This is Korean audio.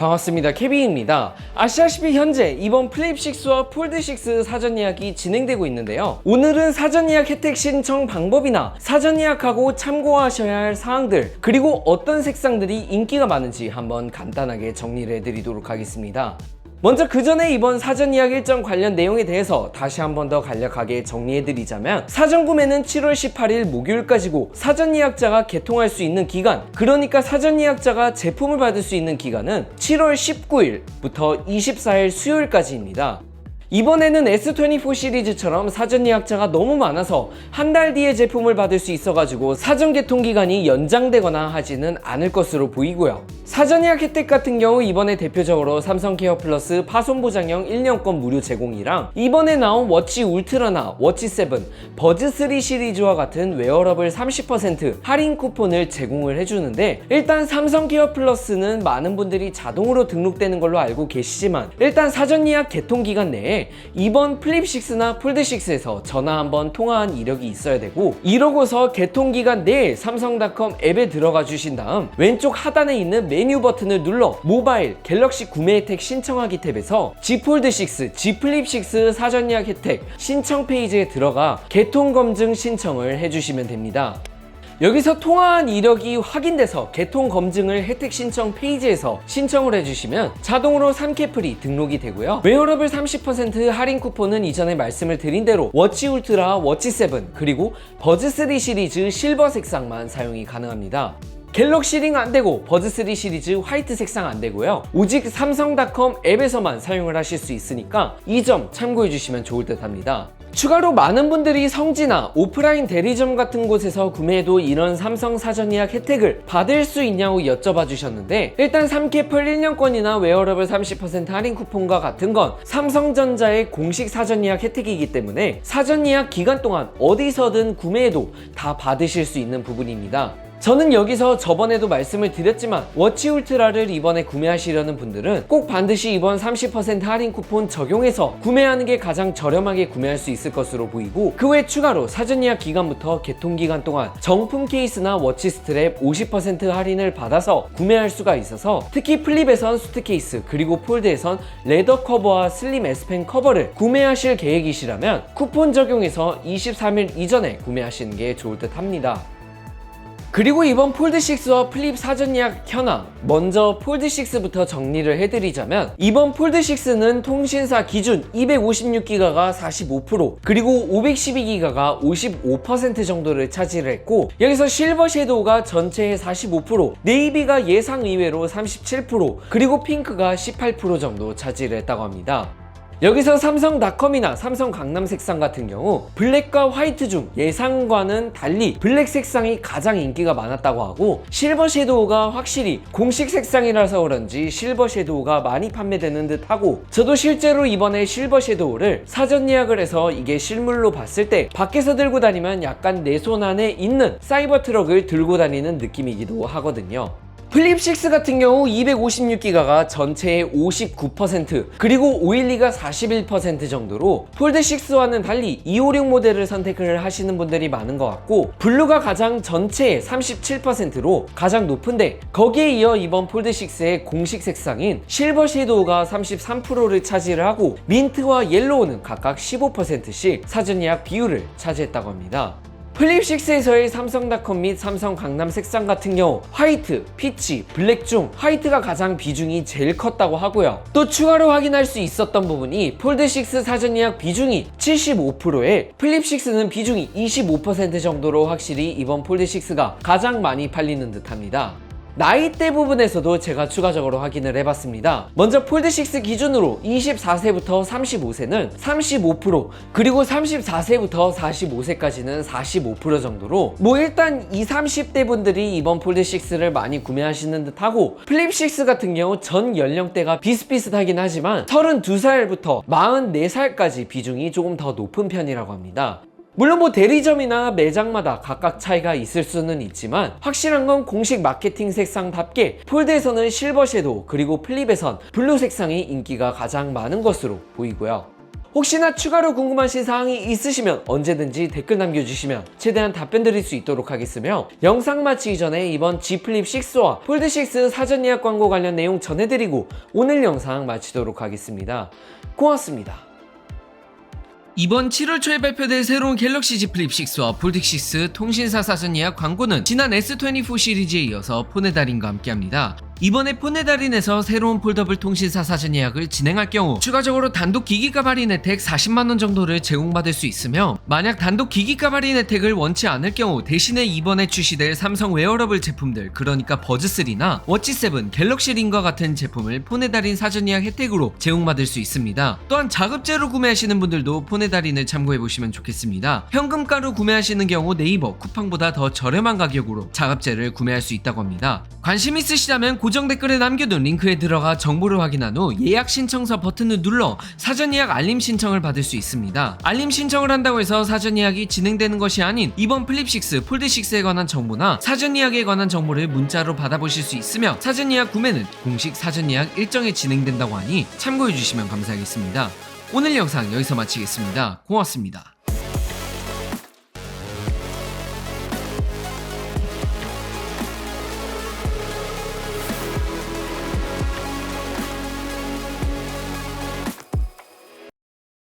반갑습니다. 케빈입니다. 아시다시피 현재 이번 플립6와 폴드6 사전 예약이 진행되고 있는데요. 오늘은 사전 예약 혜택 신청 방법이나 사전 예약하고 참고하셔야 할 사항들, 그리고 어떤 색상들이 인기가 많은지 한번 간단하게 정리를 해드리도록 하겠습니다. 먼저 그 전에 이번 사전 예약 일정 관련 내용에 대해서 다시 한 번 더 간략하게 정리해드리자면 사전 구매는 7월 18일 목요일까지고 사전 예약자가 개통할 수 있는 기간 그러니까 사전 예약자가 제품을 받을 수 있는 기간은 7월 19일부터 24일 수요일까지입니다. 이번에는 S24 시리즈처럼 사전 예약자가 너무 많아서 한 달 뒤에 제품을 받을 수 있어가지고 사전 개통 기간이 연장되거나 하지는 않을 것으로 보이고요. 사전 예약 혜택 같은 경우 이번에 대표적으로 삼성 케어 플러스 파손 보장형 1년권 무료 제공이랑 이번에 나온 워치 울트라나 워치 7, 버즈 3 시리즈와 같은 웨어러블 30% 할인 쿠폰을 제공을 해주는데 일단 삼성 케어 플러스는 많은 분들이 자동으로 등록되는 걸로 알고 계시지만 일단 사전 예약 개통 기간 내에 이번 플립6나 폴드6에서 전화 한번 통화한 이력이 있어야 되고 이러고서 개통 기간 내에 삼성닷컴 앱에 들어가 주신 다음 왼쪽 하단에 있는 메뉴 버튼을 눌러 모바일 갤럭시 구매 혜택 신청하기 탭에서 G 폴드6, G 플립6 사전 예약 혜택 신청 페이지에 들어가 개통 검증 신청을 해주시면 됩니다. 여기서 통화한 이력이 확인돼서 개통 검증을 혜택 신청 페이지에서 신청을 해주시면 자동으로 3캐플이 등록이 되고요. 웨어러블 30% 할인 쿠폰은 이전에 말씀을 드린 대로 워치 울트라, 워치 7 그리고 버즈 3 시리즈 실버 색상만 사용이 가능합니다. 갤럭시 링 안되고 버즈3 시리즈 화이트 색상 안되고요 오직 삼성닷컴 앱에서만 사용을 하실 수 있으니까 이 점 참고해 주시면 좋을 듯 합니다 추가로 많은 분들이 성지나 오프라인 대리점 같은 곳에서 구매해도 이런 삼성 사전 예약 혜택을 받을 수 있냐고 여쭤봐 주셨는데 일단 3캐플 1년권이나 웨어러블 30% 할인 쿠폰과 같은 건 삼성전자의 공식 사전 예약 혜택이기 때문에 사전 예약 기간 동안 어디서든 구매해도 다 받으실 수 있는 부분입니다 저는 여기서 저번에도 말씀을 드렸지만 워치 울트라를 이번에 구매하시려는 분들은 꼭 반드시 이번 30% 할인 쿠폰 적용해서 구매하는 게 가장 저렴하게 구매할 수 있을 것으로 보이고 그 외 추가로 사전 예약 기간부터 개통 기간 동안 정품 케이스나 워치 스트랩 50% 할인을 받아서 구매할 수가 있어서 특히 플립에선 수트 케이스 그리고 폴드에선 레더 커버와 슬림 S펜 커버를 구매하실 계획이시라면 쿠폰 적용해서 23일 이전에 구매하시는 게 좋을 듯 합니다. 그리고 이번 폴드6와 플립 사전 예약 현황 먼저 폴드6부터 정리를 해드리자면 이번 폴드6는 통신사 기준 256기가가 45% 그리고 512기가가 55% 정도를 차지를 했고 여기서 실버 섀도우가 전체의 45% 네이비가 예상 의외로 37% 그리고 핑크가 18% 정도 차지를 했다고 합니다. 여기서 삼성닷컴이나 삼성 강남 색상 같은 경우 블랙과 화이트 중 예상과는 달리 블랙 색상이 가장 인기가 많았다고 하고 실버 섀도우가 확실히 공식 색상이라서 그런지 실버 섀도우가 많이 판매되는 듯 하고 저도 실제로 이번에 실버 섀도우를 사전 예약을 해서 이게 실물로 봤을 때 밖에서 들고 다니면 약간 내 손 안에 있는 사이버 트럭을 들고 다니는 느낌이기도 하거든요. 플립6 같은 경우 256기가가 전체의 59% 그리고 512가 41% 정도로 폴드6와는 달리 256 모델을 선택을 하시는 분들이 많은 것 같고 블루가 가장 전체의 37%로 가장 높은데 거기에 이어 이번 폴드6의 공식 색상인 실버 섀도우가 33%를 차지를 하고 민트와 옐로우는 각각 15%씩 사전 예약 비율을 차지했다고 합니다. 플립6에서의 삼성닷컴 및 삼성 강남 색상 같은 경우 화이트, 피치, 블랙 중 화이트가 가장 비중이 제일 컸다고 하고요. 또 추가로 확인할 수 있었던 부분이 폴드6 사전 예약 비중이 75%에 플립6는 비중이 25% 정도로 확실히 이번 폴드6가 가장 많이 팔리는 듯 합니다. 나이대 부분에서도 제가 추가적으로 확인을 해봤습니다. 먼저 폴드6 기준으로 24세부터 35세는 35% 그리고 34세부터 45세까지는 45% 정도로 뭐 일단 20, 30대 분들이 이번 폴드6를 많이 구매하시는 듯하고 플립6 같은 경우 전 연령대가 비슷비슷하긴 하지만 32살부터 44살까지 비중이 조금 더 높은 편이라고 합니다. 물론 뭐 대리점이나 매장마다 각각 차이가 있을 수는 있지만 확실한 건 공식 마케팅 색상답게 폴드에서는 실버 섀도우 그리고 플립에선 블루 색상이 인기가 가장 많은 것으로 보이고요. 혹시나 추가로 궁금하신 사항이 있으시면 언제든지 댓글 남겨주시면 최대한 답변 드릴 수 있도록 하겠으며 영상 마치기 전에 이번 G 플립 6와 폴드 6 사전 예약 광고 관련 내용 전해드리고 오늘 영상 마치도록 하겠습니다. 고맙습니다. 이번 7월 초에 발표될 새로운 갤럭시 Z 플립 6와 폴드 6 통신사 사전 예약 광고는 지난 S24 시리즈에 이어서 폰의 달인과 함께합니다. 이번에 폰의 달인에서 새로운 폴더블 통신사 사전 예약을 진행할 경우 추가적으로 단독 기기값 할인 혜택 40만원 정도를 제공받을 수 있으며 만약 단독 기기값 할인 혜택을 원치 않을 경우 대신에 이번에 출시될 삼성 웨어러블 제품들 그러니까 버즈3나 워치7, 갤럭시 링과 같은 제품을 폰의 달인 사전 예약 혜택으로 제공받을 수 있습니다. 또한 자급제로 구매하시는 분들도 폰의 달인을 참고해보시면 좋겠습니다. 현금가로 구매하시는 경우 네이버 쿠팡보다 더 저렴한 가격으로 자급제를 구매할 수 있다고 합니다. 관심 있으시다면 고정 댓글에 남겨둔 링크에 들어가 정보를 확인한 후 예약 신청서 버튼을 눌러 사전 예약 알림 신청을 받을 수 있습니다. 알림 신청을 한다고 해서 사전 예약이 진행되는 것이 아닌 이번 플립 6, 폴드 6에 관한 정보나 사전 예약에 관한 정보를 문자로 받아보실 수 있으며 사전 예약 구매는 공식 사전 예약 일정에 진행된다고 하니 참고해 주시면 감사하겠습니다. 오늘 영상 여기서 마치겠습니다. 고맙습니다.